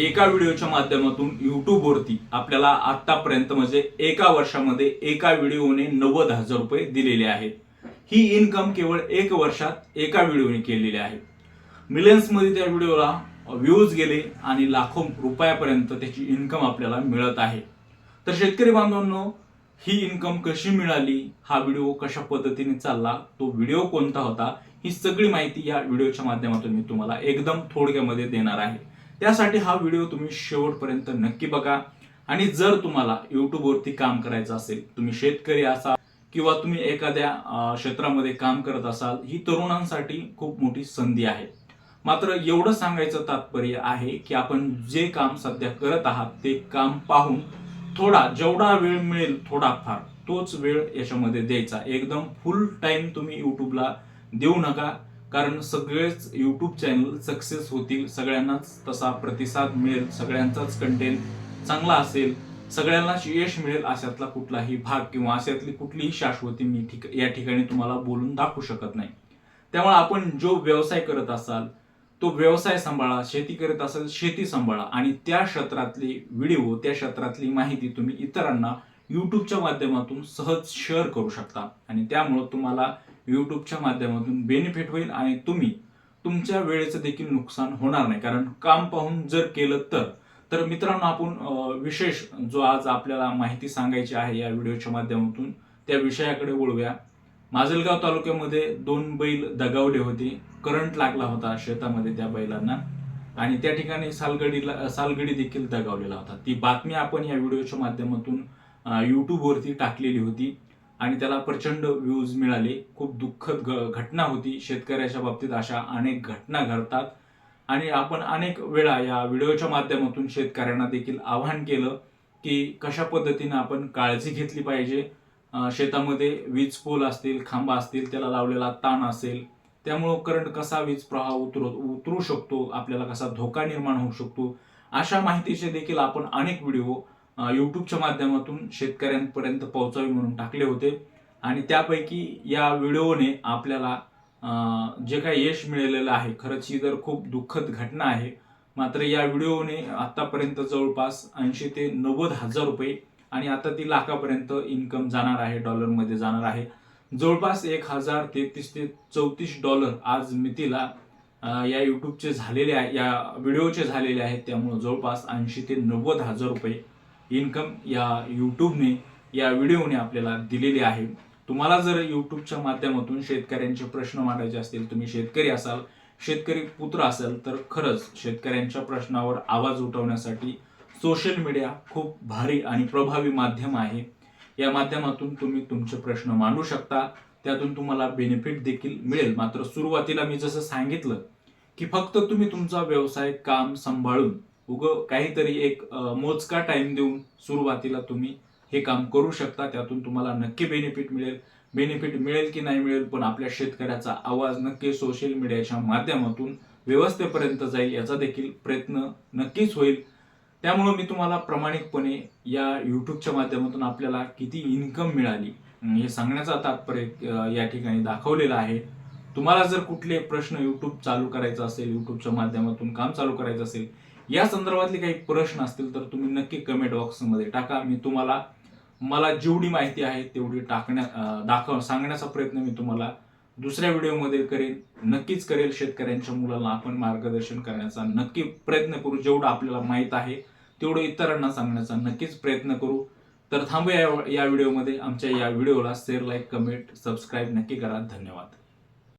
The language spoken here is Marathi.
एका व्हिडिओच्या माध्यमातून युट्यूबवरती आपल्याला आतापर्यंत म्हणजे एका वर्षामध्ये एका व्हिडिओने नव्वद हजार रुपये दिलेले आहेत. ही इन्कम केवळ एक वर्षात एका व्हिडिओने केलेली आहे. मिलियन्समध्ये त्या व्हिडिओला व्ह्यूज गेले आणि लाखो रुपयापर्यंत त्याची इन्कम आपल्याला मिळत आहे. तर शेतकरी बांधवांनो ही इन्कम कशी मिळाली? हा व्हिडिओ कशा पद्धतीने चालला? तो व्हिडिओ कोणता होता? ही सगळी माहिती या व्हिडिओच्या माध्यमातून मी तुम्हाला एकदम थोडक्यामध्ये देणार आहे. त्यासाठी हा व्हिडिओ तुम्ही शेवटपर्यंत नक्की बघा. आणि जर तुम्हाला युट्यूबवरती काम करायचं असेल तुम्ही शेतकरी असाल किंवा तुम्ही एखाद्या क्षेत्रामध्ये काम करत असाल ही तरुणांसाठी खूप मोठी संधी आहे. मात्र एवढं सांगायचं तात्पर्य आहे की आपण जे काम सध्या करत आहात ते काम पाहून थोडा जेवढा वेळ मिळेल थोडाफार तोच वेळ याच्यामध्ये द्यायचा. एकदम फुल टाइम तुम्ही युट्यूबला देऊ नका. कारण सगळेच यूट्यूब चॅनल सक्सेस होतील सगळ्यांनाच तसा प्रतिसाद मिळेल सगळ्यांचाच कंटेंट चांगला असेल सगळ्यांनाच यश मिळेल अशातला कुठलाही भाग किंवा अशातली कुठलीही शाश्वती मी ठिक या ठिकाणी तुम्हाला बोलून दाखवू शकत नाही. त्यामुळे आपण जो व्यवसाय करत असाल तो व्यवसाय सांभाळा शेती करत असाल शेती सांभाळा. आणि त्या क्षेत्रातली व्हिडिओ त्या क्षेत्रातली माहिती तुम्ही इतरांना यूट्यूबच्या माध्यमातून सहज शेअर करू शकता. आणि त्यामुळं तुम्हाला यूट्यूबच्या माध्यमातून बेनिफिट होईल आणि तुम्ही तुमच्या वेळेचं देखील नुकसान होणार नाही. कारण काम पाहून जर केलं तर तर मित्रांनो आपण विशेष जो आज आपल्याला माहिती सांगायची आहे या व्हिडिओच्या माध्यमातून त्या विषयाकडे वळूया. माजलगाव तालुक्यामध्ये दोन बैल दगावले होते. करंट लागला होता शेतामध्ये त्या बैलांना. आणि त्या ठिकाणी सालगडीला सालगडी देखील दगावलेला होता. ती बातमी आपण या व्हिडिओच्या माध्यमातून यूट्यूबवरती टाकलेली होती. आणि त्याला प्रचंड व्ह्यूज मिळाले. खूप दुःखद घ- घटना होती. शेतकऱ्याच्या बाबतीत अशा अनेक घटना घडतात. आणि आपण अनेक वेळा या व्हिडिओच्या माध्यमातून शेतकऱ्यांना देखील आवाहन केलं की कशा पद्धतीनं आपण काळजी घेतली पाहिजे. शेतामध्ये वीज पोल असतील खांबा असतील त्याला लावलेला ताण असेल त्यामुळं करंट कसा वीज प्रवाह उतरू उतरू शकतो? आपल्याला कसा धोका निर्माण होऊ शकतो? अशा माहितीचे देखील आपण अनेक व्हिडिओ युट्यूबच्या माध्यमातून शेतकऱ्यांपर्यंत पोहोचावे म्हणून टाकले होते. आणि त्यापैकी या व्हिडिओने आपल्याला जे काही यश मिळालेलं आहे खरंच ही तर खूप दुःखद घटना आहे. मात्र या व्हिडिओने आतापर्यंत जवळपास ऐंशी ते नव्वद हजार रुपये आणि आता ती लाखापर्यंत इन्कम जाणार आहे डॉलरमध्ये जाणार आहे. जवळपास एक हजार तेहतीस ते चौतीस डॉलर आज मितीला या युट्यूबचे झालेले आहे या व्हिडिओचे झालेले आहेत त्यामुळे जवळपास ऐंशी ते नव्वद हजार रुपये इन्कम या यूट्यूबने या व्हिडिओने आपल्याला दिलेली आहे. तुम्हाला जर यूट्यूबच्या माध्यमातून शेतकऱ्यांचे प्रश्न मांडायचे असतील तुम्ही शेतकरी असाल शेतकरी पुत्र असाल तर खरंच शेतकऱ्यांच्या प्रश्नावर आवाज उठवण्यासाठी सोशल मीडिया खूप भारी आणि प्रभावी माध्यम आहे. या माध्यमातून तुम्ही तुमचे प्रश्न मांडू शकता. त्यातून तुम्हाला बेनिफिट देखील मिळेल. मात्र सुरुवातीला मी जसं सांगितलं की फक्त तुम्ही तुमचा व्यवसाय काम सांभाळून उग काहीतरी एक मोजका टाइम देऊन सुरुवातीला तुम्ही हे काम करू शकता. त्यातून तुम्हाला नक्की बेनिफिट मिळेल. बेनिफिट मिळेल की नाही मिळेल पण आपल्या शेतकऱ्याचा आवाज नक्की सोशल मीडियाच्या माध्यमातून व्यवस्थेपर्यंत जाईल याचा देखील प्रयत्न नक्कीच होईल. त्यामुळं मी तुम्हाला प्रामाणिकपणे या यूट्यूबच्या माध्यमातून आपल्याला किती इन्कम मिळाली हे सांगण्याचा तात्पर्य या ठिकाणी दाखवलेला आहे. तुम्हाला जर कुठले प्रश्न यूट्यूब चालू करायचा असेल यूट्यूबच्या माध्यमातून काम चालू करायचं असेल या संदर्भातले काही प्रश्न असतील तर तुम्ही नक्की कमेंट बॉक्समध्ये टाका. मी तुम्हाला मला जेवढी माहिती आहे तेवढी टाकण्या दाखव सांगण्याचा प्रयत्न मी तुम्हाला दुसऱ्या व्हिडिओमध्ये करेन. नक्कीच करेल. शेतकऱ्यांच्या मुलांना आपण मार्गदर्शन करण्याचा नक्की प्रयत्न करू. जेवढं आपल्याला माहीत आहे तेवढं इतरांना सांगण्याचा नक्कीच प्रयत्न करू. तर थांबूया या- या व्हिडिओमध्ये. आमच्या या व्हिडिओला शेअर लाईक कमेंट सबस्क्राईब नक्की करा. धन्यवाद.